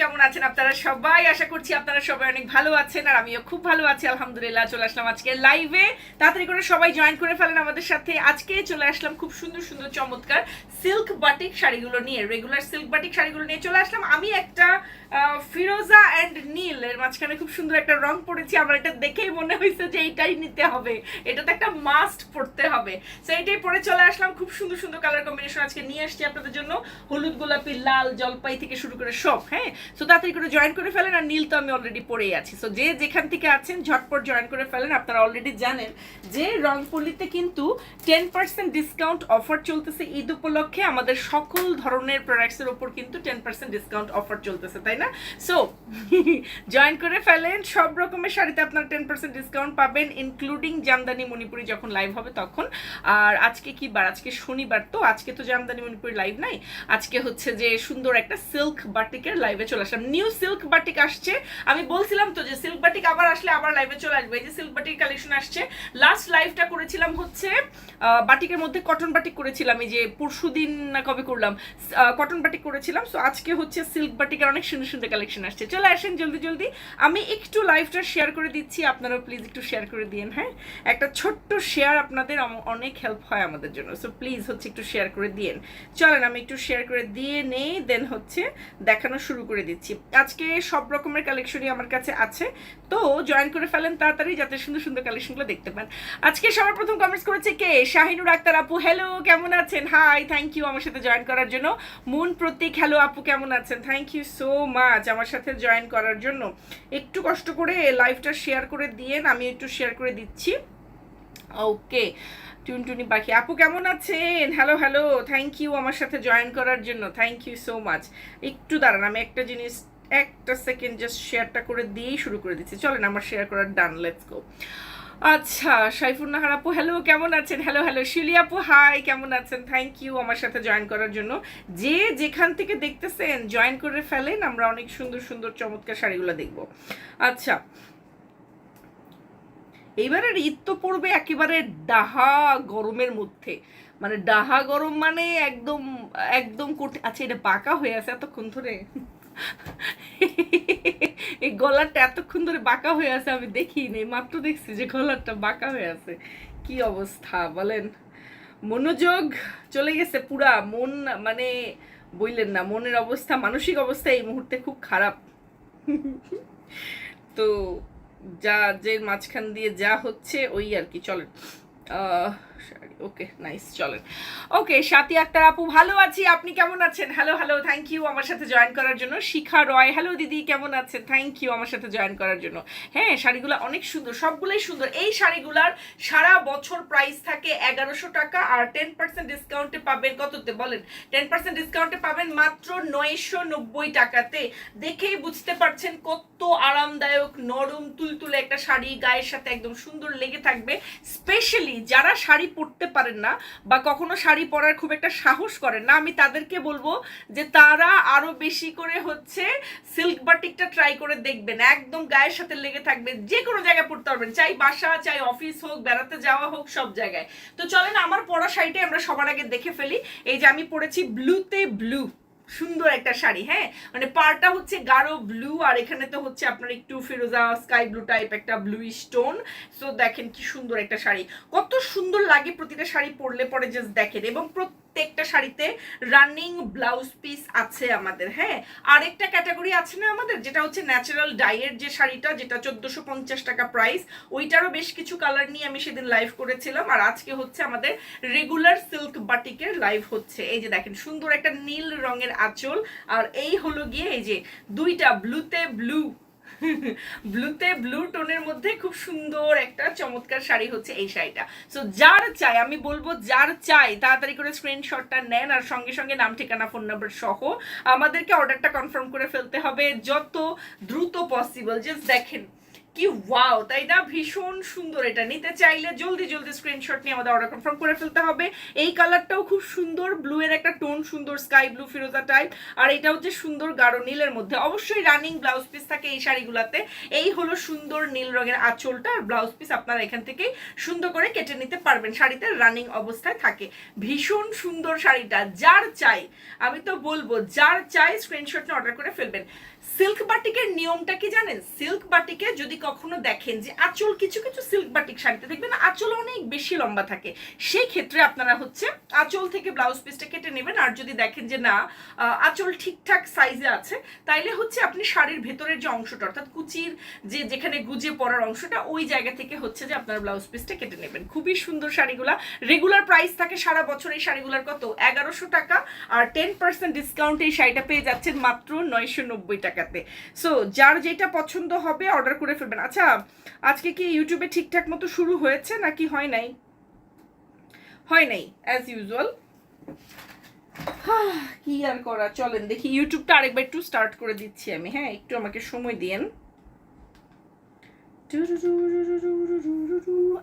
কেমন আছেন আপনারা সবাই? আশা করছি আপনারা সবাই অনেক ভালো আছেন আর আমিও খুব ভালো আছি। আলহামদুলিল্লাহ, চলে আসলাম আজকে লাইভে তাড়াতাড়ি করে সবাই জয়েন করে ফেলেন আমাদের সাথে। আজকে চলে আসলাম খুব সুন্দর সুন্দর, চমৎকার সিল্ক বাটিক শাড়িগুলো নিয়ে রেগুলার সিল্ক বাটিক শাড়িগুলো নিয়ে চলে আসলাম। আমি একটা আহ, ফিরোজা অ্যান্ড নীল এর মাঝখানে খুব সুন্দর একটা রং পড়েছি, আমার এটা দেখেই মনে হয়েছে যে এইটাই নিতে হবে। এটা তো একটা মাস্ট পড়তে হবে। তো এইটাই পরে চলে আসলাম। খুব সুন্দর সুন্দর কালার কম্বিনেশন আজকে নিয়ে আসছি আপনাদের জন্য। হলুদ, গোলাপি, লাল, জলপাই থেকে শুরু করে সব হ্যাঁ? সো তাড়াতাড়ি করে জয়েন করে ফেলেন আর নীল তো আমি অলরেডি পরেই আছি। সো যে যেখান থেকে আছেন, ঝটপট জয়েন করে ফেলেন। আপনারা অলরেডি জানেন যে রংপল্লিতে কিন্তু টেন পার্সেন্ট ডিসকাউন্ট অফার চলতেছে ঈদ উপলক্ষে। আমাদের সকল ধরনের প্রোডাক্টসের ওপর কিন্তু টেন পার্সেন্ট ডিসকাউন্ট অফার চলতেছে, তাই না? সো জয়েন করে ফেলেন, সব রকমের শাড়িতে আপনারা টেন পার্সেন্ট ডিসকাউন্ট পাবেন ইনক্লুডিং জামদানি মণিপুরি যখন লাইভ হবে তখন। আর আজকে কি বার? আজকে শনিবার তো, আজকে তো জামদানি মণিপুরি লাইভ নাই। আজকে হচ্ছে যে সুন্দর একটা সিল্ক বাটিকের লাইভে চলে আসলাম। নিউ সিল্ক বাটিক আসছে। আমি বলছিলাম তো যে সিল্ক বাটিক আবার আসলে আবার লাইভে চলে আসবে। এই যে সিল্ক বাটিক কালেকশন আসছে। লাস্ট লাইভটা করেছিলাম হচ্ছে বাটিকের মধ্যে কটন বাটিক করেছিলাম। এই যে পরশু দিন না কবে করলাম? কটন বাটিক করেছিলাম। সো আজকে হচ্ছে সিল্ক বাটিকের অনেক সুন্দর সুন্দর কালেকশন আসছে। চলে আসেন জলদি জলদি। আমি একটু লাইভটা শেয়ার করে দিচ্ছি, আপনারাও প্লিজ একটু শেয়ার করে দিন হ্যাঁ? একটা ছোট্ট শেয়ার আপনাদের অনেক হেল্প হয় আমাদের জন্য সো প্লিজ হচ্ছে একটু শেয়ার করে দিন চলেন, আমি একটু শেয়ার করে দিয়ে নেই দেন হচ্ছে দেখানো শুরু করে দিচ্ছি। আজকে সব রকমের কালেকশনই আমার কাছে আছে, তো জয়েন করে ফেলেন তাড়াতাড়ি যাতে সুন্দর সুন্দর কালেকশনগুলো দেখতে পান। আজকে সবার প্রথম কমেন্টস করেছে কে? শাহিনুর আক্তার আপু হ্যালো কেমন আছেন? হাই থ্যাংক ইউ আমার সাথে জয়েন করার জন্য। মুন প্রতীক হ্যালো আপু, কেমন আছেন? থ্যাংক ইউ সো মাচ আমার সাথে জয়েন করার জন্য। একটু কষ্ট করে লাইভটা শেয়ার করে দিয়েন, আমি একটু শেয়ার করে দিচ্ছি। ওকে টুনটুনি পাখি, আপু কেমন আছেন? হ্যালো হ্যালো থ্যাংক ইউ আমার সাথে জয়েন করার জন্য থ্যাংক ইউ সো মাচ একটু দাঁড়ান, আমি একটা জিনিস, একটা সেকেন্ড জাস্ট শেয়ারটা করে দিয়েই শুরু করে দিচ্ছি। চলেন, আমার শেয়ার করার ডান লেটস গো আচ্ছা সাইফুর নাহার আপু হ্যালো কেমন আছেন? হ্যালো হ্যালো শিলি আপু হাই কেমন আছেন? থ্যাংক ইউ আমার সাথে জয়েন করার জন্য। যে যেখান থেকে দেখতেছেন জয়েন করে ফেলেন, আমরা অনেক সুন্দর সুন্দর, চমৎকার শাড়িগুলো দেখব। আচ্ছা এইবারের ঈদ তো পড়বে একেবারে ডাহা গরমের মধ্যে। মানে ডাহা গরম মানে একদম একদম কঠিন আচ্ছা এটা বাঁকা হয়ে আছে এতক্ষণ ধরে। এই গলাটা এতক্ষণ ধরে বাঁকা হয়ে আছে, আমি দেখিনি মাত্র দেখছি যে গলাটা বাঁকা হয়ে আছে। কি অবস্থা, বলেন। মনোযোগ চলে গেছে পুরা। মন মানে বললেন না, মনের অবস্থা, মানসিক অবস্থা এই মুহূর্তে খুব খারাপ। তো যা, যে মাঝখান দিয়ে যা হচ্ছে, ওই আর কি, চলেন। ওকে নাইস চলেন। ওকে আক্তার আপু, ভালো আছি, আপনি কেমন আছেন? হ্যালো হ্যালো থ্যাংক ইউ আমার সাথে জয়েন করার জন্য। শিখা রয় হ্যালো দিদি, কেমন আছেন? থ্যাংক ইউ আমার সাথে জয়েন করার জন্য। হ্যাঁ শাড়িগুলো অনেক সুন্দর, সবগুলোই সুন্দর। এই শাড়িগুলার সারা বছর প্রাইস থাকে এগারোশো টাকা আর টেন পার্সেন্ট ডিসকাউন্টে পাবেন কততে? বলেন টেন পার্সেন্ট ডিসকাউন্টে পাবেন মাত্র নয়শো নব্বই টাকাতে। দেখেই বুঝতে পারছেন কত আরামদায়ক, নরম, তুলতুলে একটা শাড়ি, গায়ের সাথে একদম সুন্দর লেগে থাকবে। স্পেশালি যারা শাড়ি পরতে পারেন না বা কখনো শাড়ি পরার খুব একটা সাহস করেন না, আমি তাদেরকে বলব যে তারা আরও বেশি করে হচ্ছে সিল্ক বাটিকটা ট্রাই করে দেখবেন, একদম গায়ের সাথে লেগে থাকবে যে কোনো জায়গায় পড়তে পারবেন, চাই বাসা, চাই অফিস হোক, বেড়াতে যাওয়া হোক, সব জায়গায়। তো চলেন, আমার পড়া শাড়িটাই আমরা সবার আগে দেখে ফেলি, এই যে আমি পড়েছি ব্লুতে ব্লু সুন্দর একটা শাড়ি হ্যাঁ? মানে পারটা হচ্ছে গাঢ় ব্লু আর এখানে তো হচ্ছে আপনার একটু ফিরোজা স্কাই ব্লু টাইপ একটা ব্লু স্টোন সো দেখেন কি সুন্দর একটা শাড়ি। কত সুন্দর লাগে প্রতিটা শাড়ি পরলে পরে জাস্ট দেখেন। এবং প্রত্যেক প্রত্যেকটা শাড়িতে রানিং ব্লাউজ পিস আছে আমাদের হ্যাঁ? আরেকটা ক্যাটাগরি আছে না আমাদের, যেটা হচ্ছে ন্যাচারাল ডাইয়ের যে শাড়িটা, যেটা চোদ্দোশো পঞ্চাশ টাকা প্রাইস ওইটারও বেশ কিছু কালার নিয়ে আমি সেদিন লাইভ করেছিলাম। আর আজকে হচ্ছে আমাদের রেগুলার সিল্ক বাটিকের লাইভ হচ্ছে। এই যে দেখেন, সুন্দর একটা নীল রঙের আঁচল। আর এই হলো গিয়ে এই যে দুইটা ব্লুতে ব্লু ব্লুতে ব্লু টোনের মধ্যে খুব সুন্দর একটা চমৎকার শাড়ি হচ্ছে এই শাড়িটা। সো যার চাই, আমি বলব যার চাই, তাড়াতাড়ি করে স্ক্রিনশটটা নেন আর সঙ্গে সঙ্গে নাম, ঠিকানা ফোন নাম্বার সহ আমাদেরকে অর্ডারটা কনফার্ম করে ফেলতে হবে যত দ্রুত পসিবল জাস্ট দেখেন কি ওয়াও তাই না? ভীষণ সুন্দর এটা। নিতে চাইলে জলদি জলদি স্ক্রিনশট নিয়ে আমাদের অর্ডার কনফার্ম করে ফেলতে হবে। এই কালারটাও খুব সুন্দর ব্লু এর একটা টোন সুন্দর স্কাই ব্লু ফিরোজা টাইপ আর এটা হচ্ছে সুন্দর গাঢ় নীলের মধ্যে। অবশ্যই রানিং ব্লাউজ পিস থাকে এই শাড়িগুলোতে। এই হলো সুন্দর নীল রঙের আঁচলটা। আর ব্লাউজ পিস আপনারা এখান থেকেই সুন্দর করে কেটে নিতে পারবেন। শাড়িতে রানিং অবস্থায় থাকে। ভীষণ সুন্দর শাড়িটা। যার চাই, আমি তো বলব, যার চাই স্ক্রিনশট নিয়ে অর্ডার করে ফেলবেন। সিল্ক বাটিকের নিয়মটা কি জানেন? সিল্ক বাটিকে যদি কখনো দেখেন যে আঁচল, কিছু কিছু সিল্ক বাটিক শাড়িতে দেখবেন আঁচল অনেক বেশি লম্বা থাকে। সেই ক্ষেত্রে আপনারা হচ্ছে আঁচল থেকে ব্লাউজ পিসটা কেটে নেবেন। যদি দেখেন যে না আঁচল ঠিকঠাক সাইজে আছে, তাইলে হচ্ছে আপনি শাড়ির ভেতরের যে অংশটা, অর্থাৎ কুচির যে যেখানে গুজে পড়ার অংশটা, ওই জায়গা থেকে হচ্ছে যে আপনার ব্লাউজ পিসটা কেটে নেবেন। খুবই সুন্দর শাড়িগুলা। রেগুলার প্রাইস থাকে সারা বছর এই শাড়িগুলার কত? এগারোশো টাকা আর টেন পার্সেন্ট ডিসকাউন্ট এই শাড়িটা পেয়ে যাচ্ছেন মাত্র নয়শো নব্বই টাকাতে। সো যার যেটা পছন্দ হবে অর্ডার করে ফেলবেন। আচ্ছা আজকে কি ইউটিউবে ঠিকঠাক মতো শুরু হয়েছে নাকি হয় নাই? হয় নাই অ্যাজ ইউজুয়াল কি আর করা? চলেন দেখি, ইউটিউবটা আরেকবার একটু স্টার্ট করে দিচ্ছি আমি। হ্যাঁ একটু আমাকে সময় দিয়েন।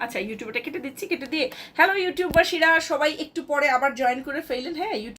আচ্ছা ইউটিউবটা কেটে দিচ্ছি কেটে দিয়ে হ্যালো ইউটিউবাসীরা সবাই একটু পরে আবার জয়েন করে ফেললেন হ্যাঁ